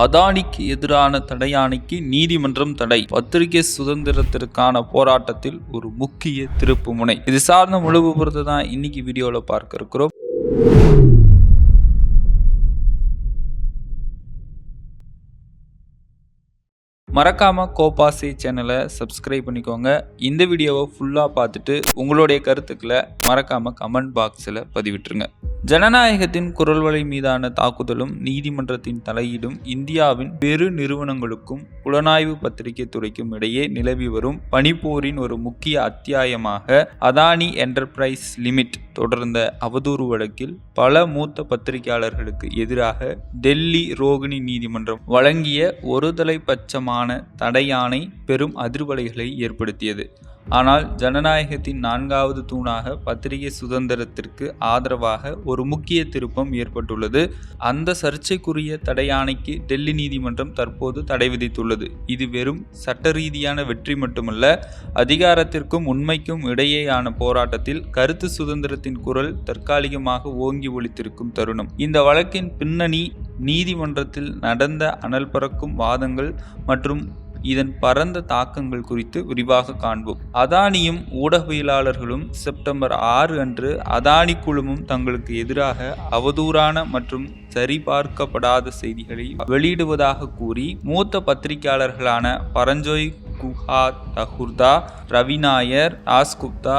அதானிக்கு எதிரான தடையாணைக்கு நீதிமன்றம் தடை. பத்திரிகை சுதந்திரத்திற்கான போராட்டத்தில் ஒரு முக்கிய திருப்பு முனை. இது சார்ந்த முழு தான் இன்னைக்கு வீடியோவில் பார்க்க இருக்கிறோம். மறக்காமல் கோபாசி சேனலை சப்ஸ்கிரைப் பண்ணிக்கோங்க. இந்த வீடியோவை ஃபுல்லாக பார்த்துட்டு உங்களுடைய கருத்துக்களை மறக்காமல் கமெண்ட் பாக்ஸில் பதிவிட்டுருங்க. ஜனநாயகத்தின் குரல்வலை மீதான தாக்குதலும் நீதிமன்றத்தின் தலையீடும் இந்தியாவின் பெரு நிறுவனங்களுக்கும் புலனாய்வு பத்திரிகை துறைக்கும் இடையே நிலவி வரும் பனிப்போரின் ஒரு முக்கிய அத்தியாயமாக அதானி என்டர்பிரைஸ் லிமிட் தொடர்ந்த அவதூறு வழக்கில் பல மூத்த பத்திரிகையாளர்களுக்கு எதிராக டெல்லி ரோகிணி நீதிமன்றம் வழங்கிய ஒருதலைபட்சமான தடையாணை பெரும் அதிர்வலைகளை ஏற்படுத்தியது. ஆனால் ஜனநாயகத்தின் நான்காவது தூணாக பத்திரிகை சுதந்திரத்திற்கு ஆதரவாக ஒரு முக்கிய திருப்பம் ஏற்பட்டுள்ளது. அந்த சர்ச்சைக்குரிய தடையாணைக்கு டெல்லி நீதிமன்றம் தற்போது தடை விதித்துள்ளது. இது வெறும் சட்ட ரீதியான வெற்றி மட்டுமல்ல அதிகாரத்திற்கும் உண்மைக்கும் இடையேயான போராட்டத்தில் கருத்து சுதந்திரத்தின் குரல் தற்காலிகமாக ஓங்கி ஒழித்திருக்கும் தருணம். இந்த வழக்கின் பின்னணி நீதிமன்றத்தில் நடந்த அனல் பறக்கும் வாதங்கள் மற்றும் இதன் பரந்த தாக்கங்கள் குறித்து விரிவாக காண்போம். அதானியும் ஊடகவியலாளர்களும் செப்டம்பர் ஆறு அன்று அதானி குழுமம் தங்களுக்கு எதிராக அவதூறான மற்றும் சரிபார்க்கப்படாத செய்திகளை வெளியிடுவதாக கூறி மூத்த பத்திரிகையாளர்களான பரஞ்சோய் குஹா தஹுர்தா ரவிநாயர் ராஸ்குப்தா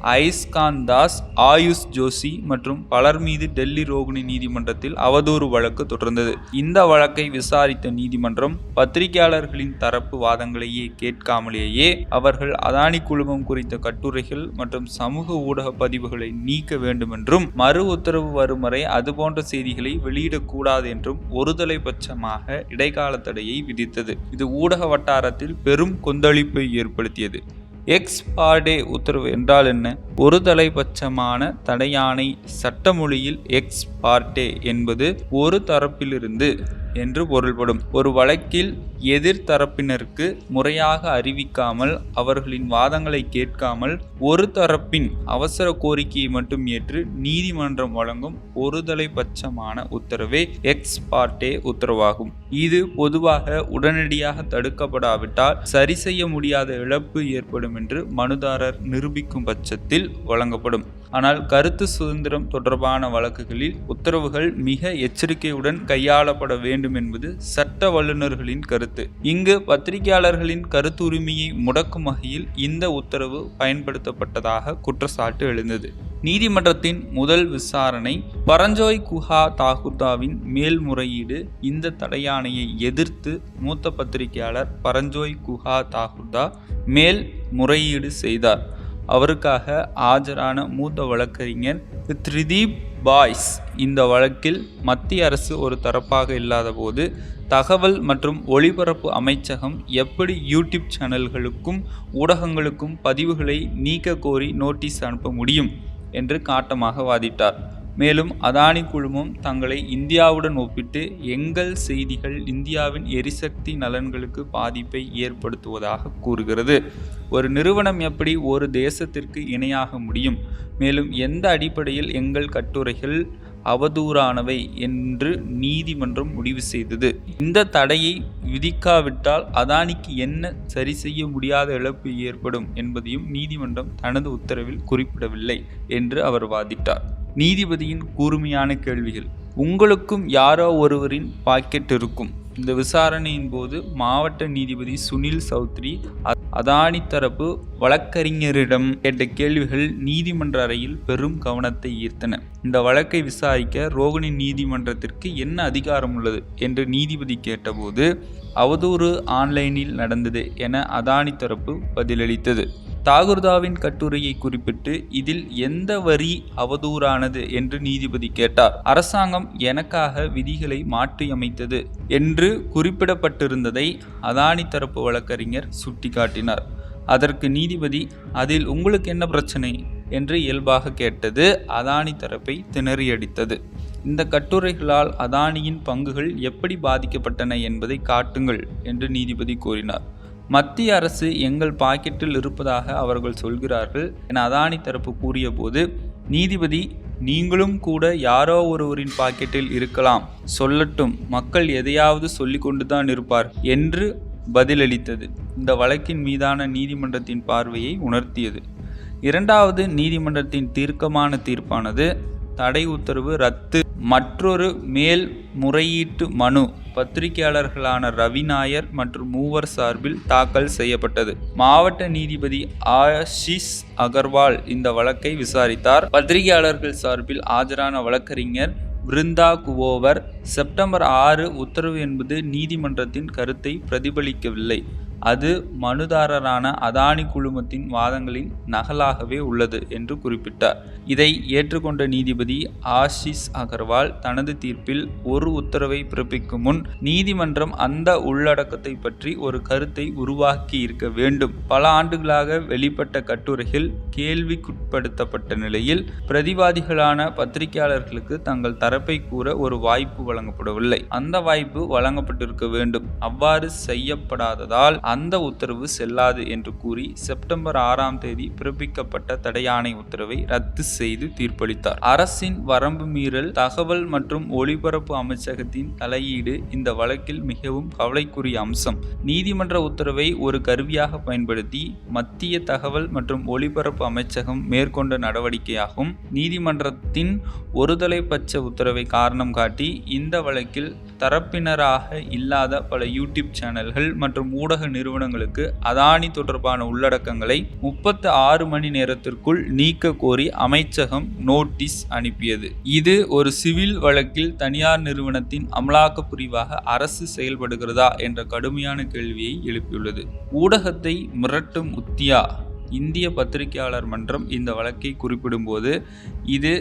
ஐஸ்கான் தாஸ் ஆயுஷ் ஜோஷி மற்றும் பலர் மீது டெல்லி ரோகிணி நீதிமன்றத்தில் அவதூறு வழக்கு தொடர்ந்தது. இந்த வழக்கை விசாரித்த நீதிமன்றம் பத்திரிகையாளர்களின் தரப்பு வாதங்களையே கேட்காமலேயே அவர்கள் அதானி குழுமம் குறித்த கட்டுரைகள் மற்றும் சமூக ஊடக பதிவுகளை நீக்க வேண்டுமென்றும் மறு உத்தரவு வரும் வரை அதுபோன்ற செய்திகளை வெளியிடக்கூடாது என்றும் ஒருதலைபட்சமாக இடைக்கால தடையை விதித்தது. இது ஊடக வட்டாரத்தில் பெரும் கொந்தளிப்பை ஏற்படுத்தியது. எக்ஸ் பார்டே உத்தரவு என்றால் என்ன? ஒரு தலைபட்சமான தடையானை சட்டமொழியில் எக்ஸ் பார்டே என்பது ஒரு தரப்பிலிருந்து என்று பொருள்படும். ஒரு வழக்கில் எதிர்த்தரப்பினருக்கு முறையாக அறிவிக்காமல் அவர்களின் வாதங்களை கேட்காமல் ஒரு தரப்பின் அவசர கோரிக்கையை மட்டும் ஏற்று நீதிமன்றம் வழங்கும் ஒருதலைபட்சமான உத்தரவே எக்ஸ் பார்ட்டே உத்தரவாகும். இது பொதுவாக உடனடியாக தடுக்கப்படாவிட்டால் சரி செய்ய முடியாத இழப்பு ஏற்படும் என்று மனுதாரர் நிரூபிக்கும் பட்சத்தில் வழங்கப்படும். ஆனால் கருத்து சுதந்திரம் தொடர்பான வழக்குகளில் உத்தரவுகள் மிக எச்சரிக்கையுடன் கையாளப்பட வேண்டும் என்பது சட்ட வல்லுநர்களின் கருத்து. இங்கு பத்திரிகையாளர்களின் கருத்துரிமையை முடக்கும் வகையில் இந்த உத்தரவு பயன்படுத்தப்பட்டதாக குற்றச்சாட்டு எழுந்தது. நீதிமன்றத்தின் முதல் விசாரணை பரஞ்சோய் குஹா தாகுதாவின் மேல்முறையீடு இந்த தடையாணையை எதிர்த்து மூத்த பத்திரிகையாளர் பரஞ்சோய் குஹா தாகுதா மேல் முறையீடு செய்தார். அவருக்காக ஆஜரான மூத்த வழக்கறிஞர் திரிதீப் பாய்ஸ். இந்த வழக்கில் மத்திய அரசு ஒரு தரப்பாக இல்லாதபோது தகவல் மற்றும் ஒளிபரப்பு அமைச்சகம் எப்படி யூடியூப் சேனல்களுக்கும் ஊடகங்களுக்கும் பதிவுகளை நீக்க கோரி நோட்டீஸ் அனுப்ப முடியும் என்று காட்டமாக வாதிட்டார். மேலும் அதானி குழுமம் தங்களை இந்தியாவுடன் ஒப்பிட்டு எங்கள் செய்திகள் இந்தியாவின் எரிசக்தி நலன்களுக்கு பாதிப்பை ஏற்படுத்துவதாக கூறுகிறது. ஒரு நிறுவனம் எப்படி ஒரு தேசத்திற்கு இணையாக முடியும்? மேலும் எந்த அடிப்படையில் எங்கள் கட்டுரைகள் அவதூறானவை என்று நீதிமன்றம் முடிவு செய்தது. இந்த தடையை விதிக்காவிட்டால் அதானிக்கு என்ன சரி செய்ய முடியாத இழப்பு ஏற்படும் என்பதையும் நீதிமன்றம் தனது உத்தரவில் குறிப்பிடவில்லை என்று அவர் வாதிட்டார். நீதிபதியின் கூர்மையான கேள்விகள். உங்களுக்கும் யாரோ ஒருவரின் பாக்கெட் இருக்கும். இந்த விசாரணையின் போது மாவட்ட நீதிபதி சுனில் சௌத்ரி அதானி தரப்பு வழக்கறிஞரிடம் கேட்ட கேள்விகள் நீதிமன்ற அறையில் பெரும் கவனத்தை ஈர்த்தன. இந்த வழக்கை விசாரிக்க ரோகிணி நீதிமன்றத்திற்கு என்ன அதிகாரம் உள்ளது? என்று நீதிபதி கேட்டபோது அவதூறு ஆன்லைனில் நடந்தது என அதானி தரப்பு பதிலளித்தது. தாகுர்தாவின் கட்டுரையை குறிப்பிட்டு இதில் எந்த வரி அவதூறானது என்று நீதிபதி கேட்டார். அரசாங்கம் எனக்காக விதிகளை மாற்றியமைத்தது என்று குறிப்பிடப்பட்டிருந்ததை அதானி தரப்பு வழக்கறிஞர் சுட்டிக்காட்டினார். அதற்கு நீதிபதி அதில் உங்களுக்கு என்ன பிரச்சனை? என்று இயல்பாக கேட்டது அதானி தரப்பை திணறியடித்தது. இந்த கட்டுரைகளால் அதானியின் பங்குகள் எப்படி பாதிக்கப்பட்டன என்பதை காட்டுங்கள் என்று நீதிபதி கூறினார். மத்திய அரசு எங்கள் பாக்கெட்டில் இருப்பதாக அவர்கள் சொல்கிறார்கள் என அதானி தரப்பு கூறியபோது நீதிபதி நீங்களும் கூட யாரோ ஒருவரின் பாக்கெட்டில் இருக்கலாம். சொல்லட்டும் மக்கள் எதையாவது சொல்லி கொண்டுதான் இருப்பார் என்று பதிலளித்தது. இந்த வழக்கின் மீதான நீதிமன்றத்தின் பார்வையை உணர்த்தியது. இரண்டாவது நீதிமன்றத்தின் தீர்க்கமான தீர்ப்பானது தடை உத்தரவு ரத்து. மற்றொரு மேல் முறையீட்டு மனு பத்திரிகையாளர்களான ரவி நாயர் மற்றும் மூவர் சார்பில் தாக்கல் செய்யப்பட்டது. மாவட்ட நீதிபதி ஆஷிஷ் அகர்வால் இந்த வழக்கை விசாரித்தார். பத்திரிகையாளர்கள் சார்பில் ஆஜரான வழக்கறிஞர் பிருந்தா குவோவர் செப்டம்பர் ஆறு உத்தரவு என்பது நீதிமன்றத்தின் கருத்தை பிரதிபலிக்கவில்லை. அது மனுதாரரான அதானி குழுமத்தின் வாதங்களின் நகலாகவே உள்ளது என்று குறிப்பிட்டார். இதை ஏற்றுக்கொண்ட நீதிபதி ஆஷிஷ் அகர்வால் தனது தீர்ப்பில் ஒரு உத்தரவை பிறப்பிக்கும் முன் நீதிமன்றம் அந்த உள்ளடக்கத்தை பற்றி ஒரு கருத்தை உருவாக்கி இருக்க வேண்டும். பல ஆண்டுகளாக வெளிப்பட்ட கட்டுரையில் கேள்விக்குட்படுத்தப்பட்ட நிலையில் பிரதிவாதிகளான பத்திரிகையாளர்களுக்கு தங்கள் தரப்பை கூற ஒரு வாய்ப்பு வழங்கப்படவில்லை. அந்த வாய்ப்பு வழங்கப்பட்டிருக்க வேண்டும். அவ்வாறு செய்யப்படாததால் அந்த உத்தரவு செல்லாது என்று கூறி செப்டம்பர் ஆறாம் தேதி பிறப்பிக்கப்பட்ட தடையாணை உத்தரவை ரத்து செய்து தீர்ப்பளித்தார். அரசின் வரம்பு மீறல் தகவல் மற்றும் ஒளிபரப்பு அமைச்சகத்தின் தலையீடு இந்த வழக்கில் மிகவும் கவலைக்குரிய அம்சம். நீதிமன்ற உத்தரவை ஒரு கருவியாக பயன்படுத்தி மத்திய தகவல் மற்றும் ஒளிபரப்பு அமைச்சகம் மேற்கொண்ட நடவடிக்கையாகும். நீதிமன்றத்தின் ஒருதலைபட்ச உத்தரவை காரணம் காட்டி இந்த வழக்கில் தரப்பினராக இல்லாத பல யூடியூப் சேனல்கள் மற்றும் ஊடக நிறுவனங்களுக்கு அதானி தொடர்பான உள்ளடக்கங்களை முப்பத்து ஆறு மணி நேரத்திற்குள் நீக்க கோரி அமைச்சகம் நோட்டீஸ் அனுப்பியது. இது ஒரு சிவில் வழக்கில் தனியார் நிறுவனத்தின் அமலாக்க பிரிவாக அரசு செயல்படுகிறதா என்ற கடுமையான கேள்வியை எழுப்பியுள்ளது. ஊடகத்தை மிரட்டும் உத்தியா இந்திய பத்திரிகையாளர் மன்றம் இந்த வழக்கை குறிப்பிடும்போது இது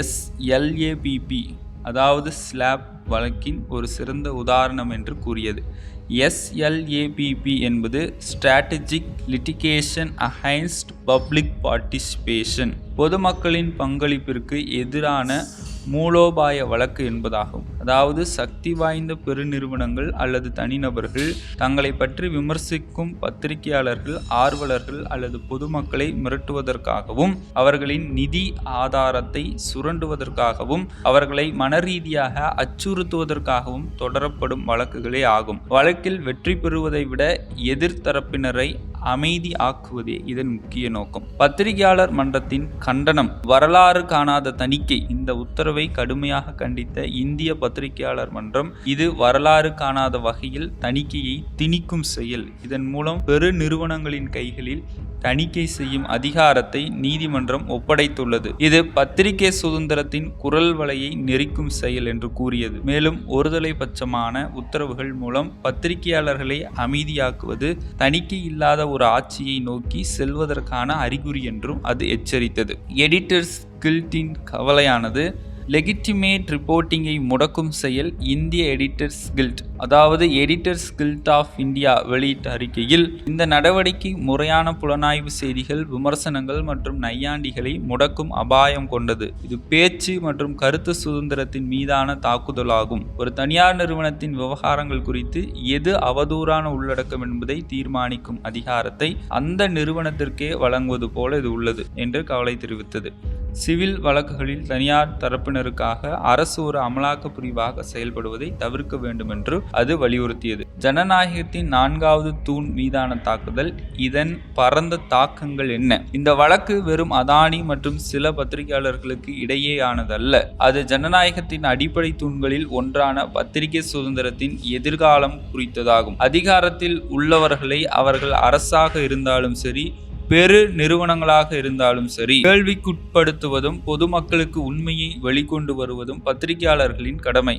எஸ்எல்ஏபிபி அதாவது ஸ்லாப் வழக்கின் ஒரு சிறந்த உதாரணம் என்று கூறியது. எஸ்எல்ஏபிபி என்பது strategic litigation against public participation பொதுமக்களின் பங்களிப்பிற்கு எதிரான மூலோபாய வழக்கு என்பதாகும். அதாவது சக்தி வாய்ந்த பெருநிறுவனங்கள் அல்லது தனிநபர்கள் தங்களை பற்றி விமர்சிக்கும் பத்திரிகையாளர்கள் ஆர்வலர்கள் அல்லது பொதுமக்களை மிரட்டுவதற்காகவும் அவர்களின் நிதி ஆதாரத்தை சுரண்டுவதற்காகவும் அவர்களை மனரீதியாக அச்சுறுத்துவதற்காகவும் தொடரப்படும் வழக்குகளே ஆகும். வழக்கில் வெற்றி பெறுவதை விட எதிர்த்தரப்பினரை அமைதி ஆக்குவதே இதன் முக்கிய நோக்கம். பத்திரிகையாளர் மன்றத்தின் கண்டனம் வரலாறு காணாத தணிக்கை இந்த உத்தரவை கடுமையாக கண்டித்த இந்திய பத்திரிகையாளர் மன்றம் இது வரலாறு காணாத வகையில் தணிக்கையை திணிக்கும் செயல். இதன் மூலம் பெரு நிறுவனங்களின் கைகளில் தணிக்கை செய்யும் அதிகாரத்தை நீதிமன்றம் ஒப்படைத்துள்ளது. இது பத்திரிகை சுதந்திரத்தின் குரல் வலையை நெரிக்கும் செயல் என்று கூறியது. மேலும் ஒருதலை பட்சமான உத்தரவுகள் மூலம் பத்திரிகையாளர்களை அமைதியாக்குவது தணிக்கை இல்லாத ஒரு ஆட்சியை நோக்கி செல்வதற்கான அறிகுறி என்றும் அது எச்சரித்தது. எடிட்டர்ஸ் கில்ட்டின் கவலையானது லெகிட்டிமேட் ரிப்போர்ட்டிங்கை முடக்கும் செயல் இந்திய எடிட்டர்ஸ் கில்ட் அதாவது எடிட்டர்ஸ் கில்ட் ஆஃப் இந்தியா வெளியிட்ட அறிக்கையில் இந்த நடவடிக்கை முறையான புலனாய்வு செய்திகள் விமர்சனங்கள் மற்றும் நையாண்டிகளை முடக்கும் அபாயம் கொண்டது. இது பேச்சு மற்றும் கருத்து சுதந்திரத்தின் மீதான தாக்குதலாகும். ஒரு தனியார் நிறுவனத்தின் விவகாரங்கள் குறித்து எது அவதூறான உள்ளடக்கம் என்பதை தீர்மானிக்கும் அதிகாரத்தை அந்த நிறுவனத்திற்கே வழங்குவது போல இது உள்ளது என்று கவலை தெரிவித்தது. சிவில் வழக்குகளில் தனியார் தரப்பினருக்காக அரசு ஒரு அமலாக்க பிரிவாக செயல்படுவதை தவிர்க்க வேண்டும் என்று அது வலியுறுத்தியது. ஜனநாயகத்தின் நான்காவது தூண் மீதான தாக்குதல் இதன் பரந்த தாக்கங்கள் என்ன? இந்த வழக்கு வெறும் அதானி மற்றும் சில பத்திரிகையாளர்களுக்கு இடையேயானதல்ல. அது ஜனநாயகத்தின் அடிப்படை தூண்களில் ஒன்றான பத்திரிகை சுதந்திரத்தின் எதிர்காலம் குறித்ததாகும். அதிகாரத்தில் உள்ளவர்களை அவர்கள் அரசாக இருந்தாலும் சரி பெரு நிறுவனங்களாக இருந்தாலும் சரி கேள்விக்குட்படுத்துவதும் பொதுமக்களுக்கு உண்மையை வெளிக்கொண்டு வருவதும் பத்திரிகையாளர்களின் கடமை.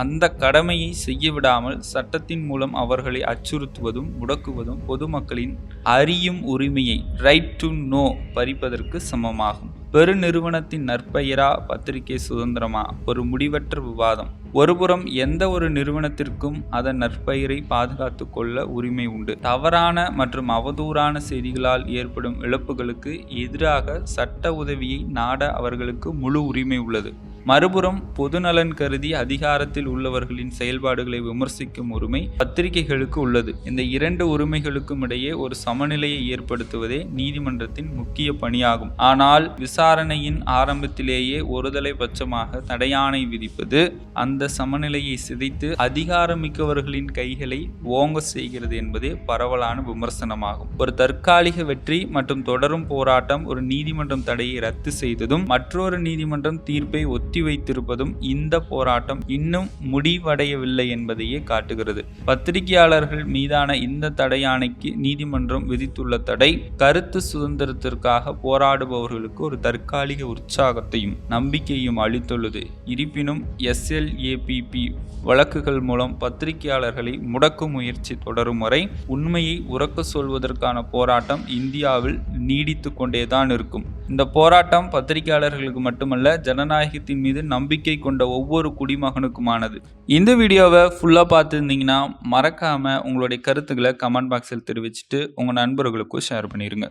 அந்த கடமையை செய்ய விடாமல் சட்டத்தின் மூலம் அவர்களை அச்சுறுத்துவதும் முடக்குவதும் பொதுமக்களின் அறியும் உரிமையை ரைட் டு நோ பறிப்பதற்கு சமமாகும். பெருநிறுவனத்தின் நற்பெயரா பத்திரிகை சுதந்திரமா? ஒரு முடிவற்ற விவாதம். ஒருபுறம் எந்த ஒரு நிறுவனத்திற்கும் அதன் நற்பெயரை பாதுகாத்து கொள்ள உரிமை உண்டு. தவறான மற்றும் அவதூறான செய்திகளால் ஏற்படும் இழப்புகளுக்கு எதிராக சட்ட உதவியை நாட அவர்களுக்கு முழு உரிமை உள்ளது. மறுபுறம் பொதுநலன் கருதி அதிகாரத்தில் உள்ளவர்களின் செயல்பாடுகளை விமர்சிக்கும் உரிமை பத்திரிகைகளுக்கு உள்ளது. இந்த இரண்டு உரிமைகளுக்கும் இடையே ஒரு சமநிலையை ஏற்படுத்துவதே நீதிமன்றத்தின் முக்கிய பணியாகும். ஆனால் விசாரணையின் ஆரம்பத்திலேயே ஒருதலை பட்சமாக தடையாணை விதிப்பது அந்த சமநிலையை சிதைத்து அதிகாரமிக்கவர்களின் கைகளை ஓங்க செய்கிறது என்பதே பரவலான விமர்சனமாகும். ஒரு தற்காலிக வெற்றி மற்றும் தொடரும் போராட்டம் ஒரு நீதிமன்றம் தடையை ரத்து செய்ததும் மற்றொரு நீதிமன்றம் தீர்ப்பை ஒத்திவைத்திருப்பதும் இந்த போராட்டம் இன்னும் முடிவடையவில்லை என்பதையே காட்டுகிறது. பத்திரிகையாளர்கள் மீதான இந்த தடையாணைக்கு நீதிமன்றம் விதித்துள்ள தடை கருத்து சுதந்திரத்திற்காக போராடுபவர்களுக்கு ஒரு தற்காலிக உற்சாகத்தையும் நம்பிக்கையும் அளித்துள்ளது. இருப்பினும் எஸ்எல்ஏபிபி வழக்குகள் மூலம் பத்திரிகையாளர்களை முடக்கும் முயற்சி தொடரும் வரை உண்மையை உறக்க சொல்வதற்கான போராட்டம் இந்தியாவில் நீடித்து கொண்டேதான் இருக்கும். இந்த போராட்டம் பத்திரிகையாளர்களுக்கு மட்டுமல்ல ஜனநாயகத்தின் மீது நம்பிக்கை கொண்ட ஒவ்வொரு குடிமகனுக்குமானது. இந்த வீடியோவை ஃபுல்லாக பார்த்துருந்தீங்கன்னா மறக்காமல் உங்களுடைய கருத்துக்களை கமெண்ட் பாக்ஸில் தெரிவிச்சுட்டு உங்கள் நண்பர்களுக்கும் ஷேர் பண்ணிடுங்க